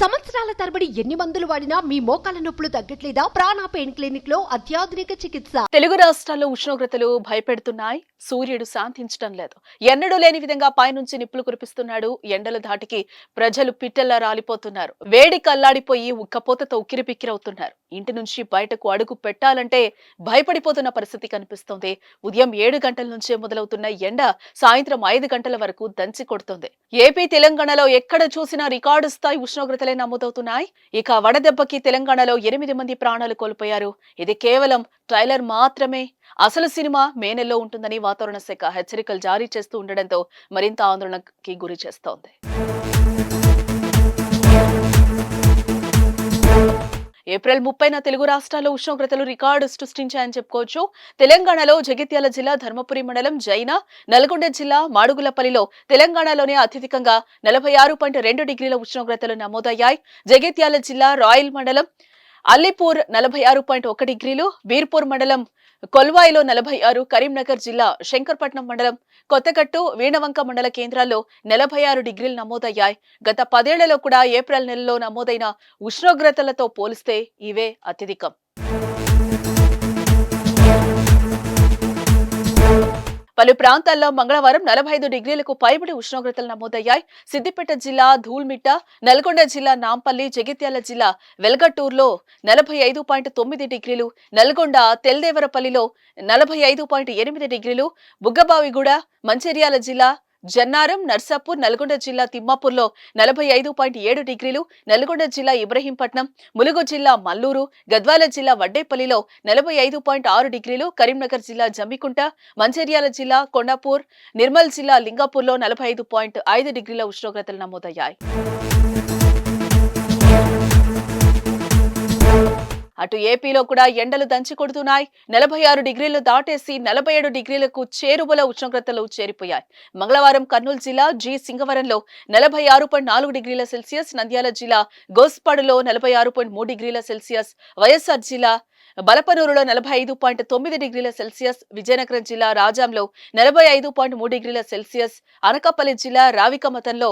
సంవత్సరాల తరబడి ఎన్ని మందులు వాడినా మీ మోకాల నొప్పులు తగ్గట్లేదా? ప్రాణ పెయిన్ క్లినిక్లో అత్యాధునిక చికిత్స. తెలుగు రాష్ట్రాల్లో ఉష్ణోగ్రతలు భయపెడుతున్నాయి. సూర్యుడు శాంతించడం లేదు. ఎన్నడూ లేని విధంగా పైనుంచి నిప్పులు కురిపిస్తున్నాడు. ఎండల ధాటికి ప్రజలు పిట్టల్లా రాలిపోతున్నారు. వేడి కల్లాడిపోయి ఉక్కపోతతో ఉక్కిరిపిక్కిరవుతున్నారు ఇంటి నుంచి బయటకు అడుగు పెట్టాలంటే భయపడిపోతున్న పరిస్థితి కనిపిస్తోంది. ఉదయం ఏడు గంటల నుంచే మొదలవుతున్న ఎండ సాయంత్రం ఐదు గంటల వరకు దంచి కొడుతుంది. ఏపీ తెలంగాణలో ఎక్కడ చూసినా రికార్డు స్థాయి ఉష్ణోగ్రతలే నమోదవుతున్నాయి. ఇక వడదెబ్బకి తెలంగాణలో ఎనిమిది మంది ప్రాణాలు కోల్పోయారు. ఇది కేవలం ట్రైలర్ మాత్రమే. అసలు సినిమా మే నెలలో ఉంటుందని వాతావరణ శాఖ హెచ్చరికలు జారీ చేస్తూ ఉండడంతో మరింత ఆందోళనకి గురి చేస్తోంది. ఏప్రిల్ ముప్పైన తెలుగు రాష్ట్రాల్లో ఉష్ణోగ్రతలు రికార్డు సృష్టించాయని చెప్పుకోవచ్చు. తెలంగాణలో జగిత్యాల జిల్లా ధర్మపురి మండలం జైన నల్గొండ జిల్లా మాడుగులపల్లిలో తెలంగాణలోనే అత్యధికంగా నలభై ఆరు పాయింట్ రెండు డిగ్రీల ఉష్ణోగ్రతలు నమోదయ్యాయి. జగిత్యాల జిల్లా రాయల్ మండలం అల్లిపూర్ నలభై ఆరు పాయింట్ ఒక డిగ్రీలు బీర్పూర్ మండలం కొల్వాయిలో నలభై ఆరు కరీంనగర్ జిల్లా శంకర్పట్నం మండలం కొత్తగట్టు వీణవంక మండల కేంద్రాల్లో నలభై ఆరు డిగ్రీలు నమోదయ్యాయి. గత పదేళ్ళలో కూడా ఏప్రిల్ నెలలో నమోదైన ఉష్ణోగ్రతలతో పోలిస్తే ఇవే అత్యధికం. పలు ప్రాంతాల్లో మంగళవారం నలభై ఐదు డిగ్రీలకు పైబడి ఉష్ణోగ్రతలు నమోదయ్యాయి. సిద్దిపేట జిల్లా ధూల్మిట్ట నల్గొండ జిల్లా నాంపల్లి జగిత్యాల జిల్లా వెల్గట్టూర్లో నలభై ఐదు పాయింట్ తొమ్మిది డిగ్రీలు నల్గొండ తెల్దేవరపల్లిలో నలభై ఐదు పాయింట్ ఎనిమిది డిగ్రీలు బుగ్గబావిగూడ మంచిర్యాల జిల్లా జన్నారం నర్సాపూర్ నల్గొండ జిల్లా తిమ్మాపూర్లో నలభై ఐదు పాయింట్ ఏడు డిగ్రీలు నల్గొండ జిల్లా ఇబ్రహీంపట్నం ములుగు జిల్లా మల్లూరు గద్వాల జిల్లా వడ్డేపల్లిలో నలభై ఐదు పాయింట్ ఆరు డిగ్రీలు కరీంనగర్ జిల్లా జమ్మికుంట మంచిర్యాల జిల్లా కొండాపూర్ నిర్మల్ జిల్లా లింగాపూర్లో నలభై ఐదు పాయింట్ ఐదు డిగ్రీల ఉష్ణోగ్రతలు నమోదయ్యాయి. అటు ఏపీలో కూడా ఎండలు దంచి కొడుతున్నాయి. నలభై ఆరు డిగ్రీలు దాటేసి నలభై ఏడు డిగ్రీలకు చేరువల ఉష్ణోగ్రతలు చేరిపోయాయి. మంగళవారం కర్నూలు జిల్లా జి సింగవరంలో నలభై ఆరు పాయింట్ నాలుగు డిగ్రీల సెల్సియస్ నంద్యాల జిల్లా గోస్పాడులో నలభై ఆరు పాయింట్ మూడు డిగ్రీల సెల్సియస్ వైఎస్ఆర్ జిల్లా బలపనూరులో నలభై ఐదు పాయింట్ తొమ్మిది డిగ్రీల సెల్సియస్ విజయనగరం జిల్లా రాజాంలో నలభై ఐదు పాయింట్ మూడు డిగ్రీల సెల్సియస్ అనకాపల్లి జిల్లా రావికమతంలో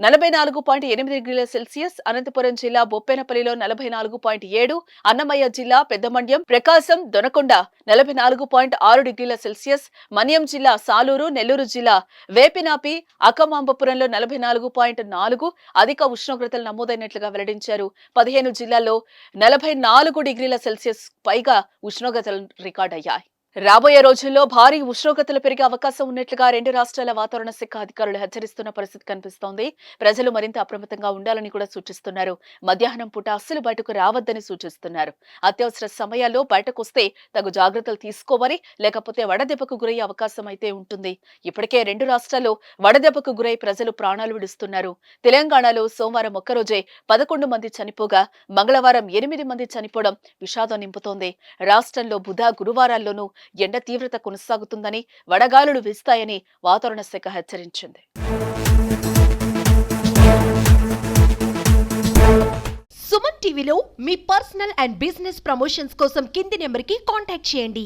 నలభై నాలుగు పాయింట్ ఎనిమిది డిగ్రీల సెల్సియస్ అనంతపురం జిల్లా బొప్పెనపల్లిలో నలభై నాలుగు పాయింట్ ఏడు అన్నమయ్య జిల్లా పెద్దమండ్యం ప్రకాశం దొనకొండ నలభై నాలుగు పాయింట్ ఆరు డిగ్రీల సెల్సియస్ మన్యం జిల్లా సాలూరు నెల్లూరు జిల్లా వేపినాపి అక్కమాంబపురంలో నలభై నాలుగు పాయింట్ నాలుగు అధిక ఉష్ణోగ్రతలు నమోదైనట్లుగా వెల్లడించారు. పదిహేను జిల్లాల్లో నలభై నాలుగు డిగ్రీల సెల్సియస్ పైగా ఉష్ణోగ్రతలు రికార్డయ్యాయి. రాబోయే రోజుల్లో భారీ ఉష్ణోగ్రతలు పెరిగే అవకాశం ఉన్నట్లుగా రెండు రాష్ట్రాల వాతావరణ శాఖ అధికారులు హెచ్చరిస్తున్న పరిస్థితి కనిపిస్తోంది. ప్రజలు మరింత అప్రమత్తంగా ఉండాలని కూడా సూచిస్తున్నారు. మధ్యాహ్నం పూట అస్సలు బయటకు రావద్దని సూచిస్తున్నారు. అత్యవసర సమయాల్లో బయటకు వస్తే తగు జాగ్రత్తలు తీసుకోవాలి లేకపోతే వడదెబ్బకు గురయ్యే అవకాశం అయితే ఉంటుంది. ఇప్పటికే రెండు రాష్ట్రాల్లో వడదెబ్బకు గురై ప్రజలు ప్రాణాలు విడుస్తున్నారు. తెలంగాణలో సోమవారం ఒక్కరోజే పదకొండు మంది చనిపోగా మంగళవారం ఎనిమిది మంది చనిపోవడం విషాదం నింపుతోంది. రాష్ట్రంలో బుధ గురువారాల్లోనూ ఎండ తీవ్రత కొనసాగుతుందని వడగాలులు వీస్తాయని వాతావరణ శాఖ హెచ్చరించింది. సుమన్ టీవీలో మీ పర్సనల్ అండ్ బిజినెస్ ప్రమోషన్స్ కోసం కింది నెంబర్కి కాంటాక్ట్ చేయండి.